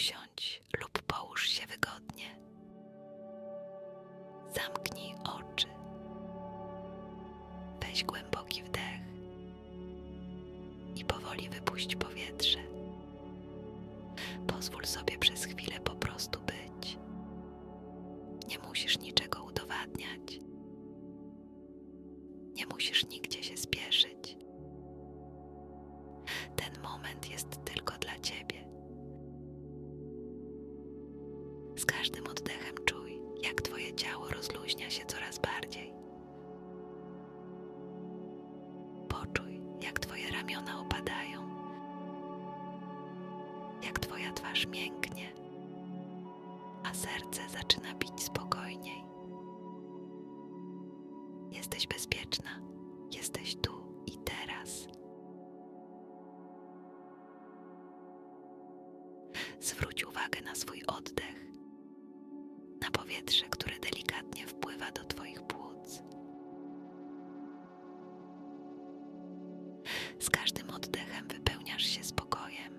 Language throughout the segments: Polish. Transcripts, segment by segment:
Usiądź lub połóż się wygodnie. Zamknij oczy. Weź głęboki wdech i powoli wypuść powietrze. Pozwól sobie przez Z każdym oddechem czuj, jak twoje ciało rozluźnia się coraz bardziej. Poczuj, jak twoje ramiona opadają, jak twoja twarz mięknie, a serce zaczyna bić spokojniej. Powietrze, które delikatnie wpływa do Twoich płuc. Z każdym oddechem wypełniasz się spokojem.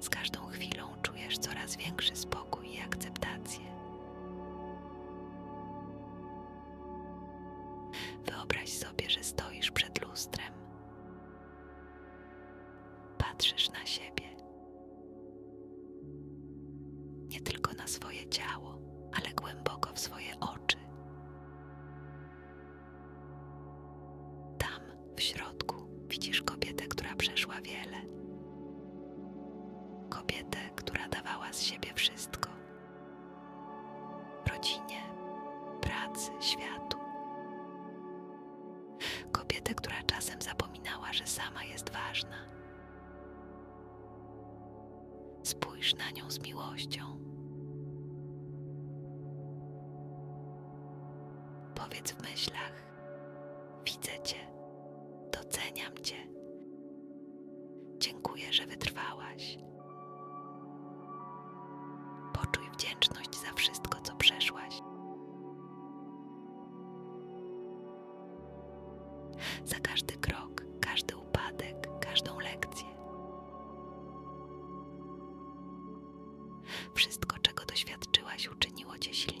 Z każdą chwilą czujesz coraz większy spokój i akceptację. Wyobraź sobie, że stoisz przed lustrem. Patrzysz na siebie. Nie tylko swoje ciało, ale głęboko w swoje oczy. Tam, w środku, widzisz kobietę, która przeszła wiele. Kobietę, która dawała z siebie wszystko. Rodzinie, pracy, światu. Kobietę, która czasem zapominała, że sama jest ważna. Spójrz na nią z miłością. Powiedz w myślach: Widzę Cię, doceniam Cię. Dziękuję, że wytrwałaś. Poczuj wdzięczność za wszystko, co przeszłaś. Za każdy krok, każdy upadek, każdą lekcję. Wszystko, czego doświadczyłaś, uczyniło cię silniejszą.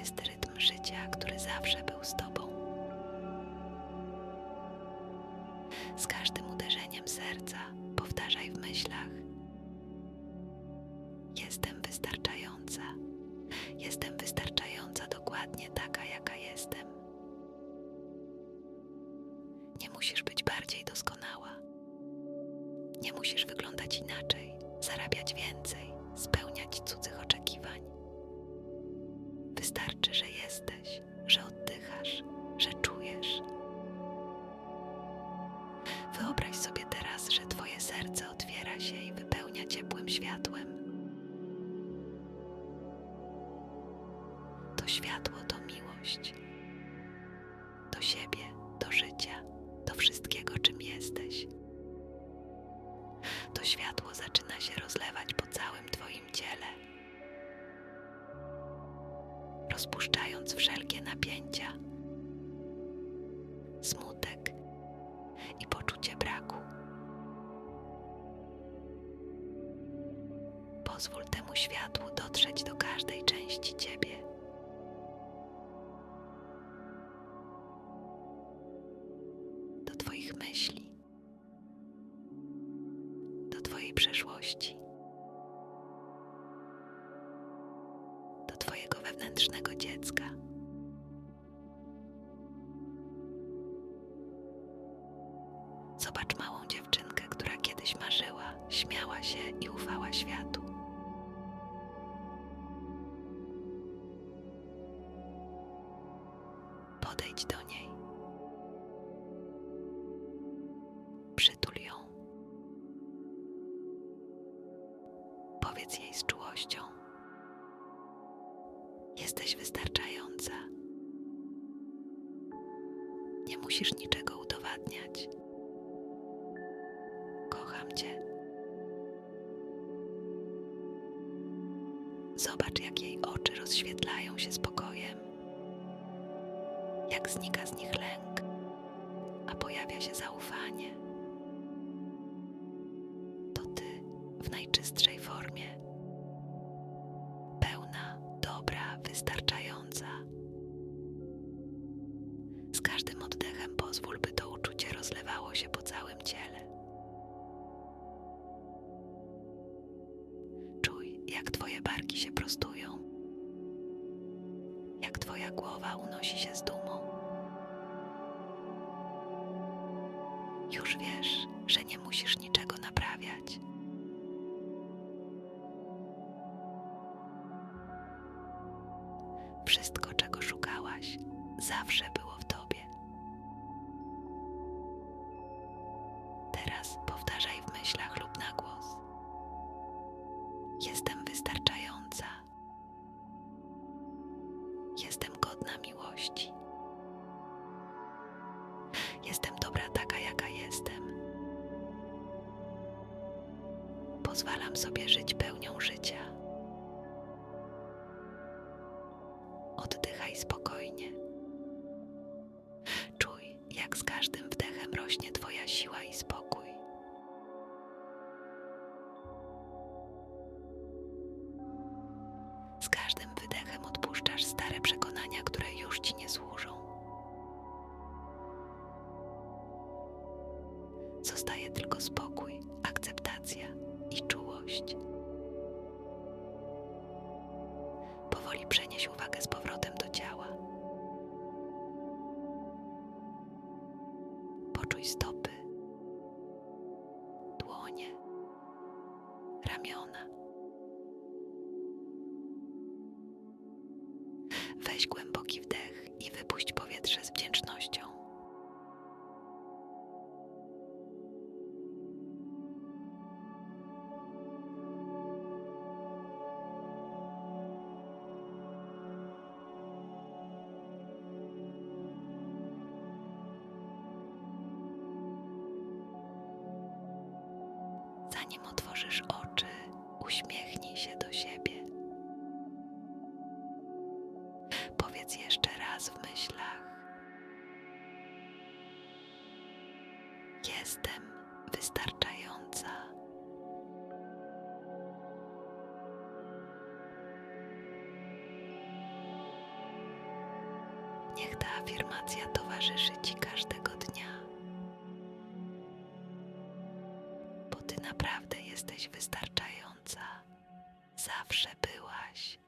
Jest rytm życia, który zawsze był z tobą. Z każdym uderzeniem serca powtarzaj w myślach: Jestem wystarczająca. Jestem wystarczająca dokładnie taka, światło to miłość. Do siebie, do życia, do wszystkiego, czym jesteś. To światło zaczyna się rozlewać po całym Twoim ciele, rozpuszczając wszelkie napięcia, smutek i poczucie braku. Pozwól temu światłu dotrzeć do każdej części ciebie. Śmiała się i ufała światu. Podejdź do niej. Przytul ją. Powiedz jej z czułością: Jesteś wystarczająca. Nie musisz niczego udowadniać. Jak znika z nich lęk, a pojawia się zaufanie. To ty w najczystszej formie, pełna, dobra, wystarczająca. Z każdym oddechem pozwól, by to uczucie rozlewało się po całym ciele. Czuj, jak Twoje barki się prostują, jak Twoja głowa unosi się z dumą. Zawsze było w Tobie. Teraz powtarzaj w myślach lub na głos. Jestem wystarczająca. Jestem godna miłości. Jestem dobra taka, jaka jestem. Pozwalam sobie żyć pełnią życia. Każdym wdechem rośnie Twoja siła i spokój. Z każdym wydechem odpuszczasz stare przekonania, które już Ci nie służą. Zostaje tylko spokój, akceptacja i czułość. Powoli przenieś uwagę z powrotem do ciała. Poczuj stopy, dłonie, ramiona. Weź głęboki Zanim otworzysz oczy, uśmiechnij się do siebie. Powiedz jeszcze raz w myślach: Jestem wystarczająca. Niech ta afirmacja towarzyszy Ci każdego dnia, Ty naprawdę jesteś wystarczająca. Zawsze byłaś.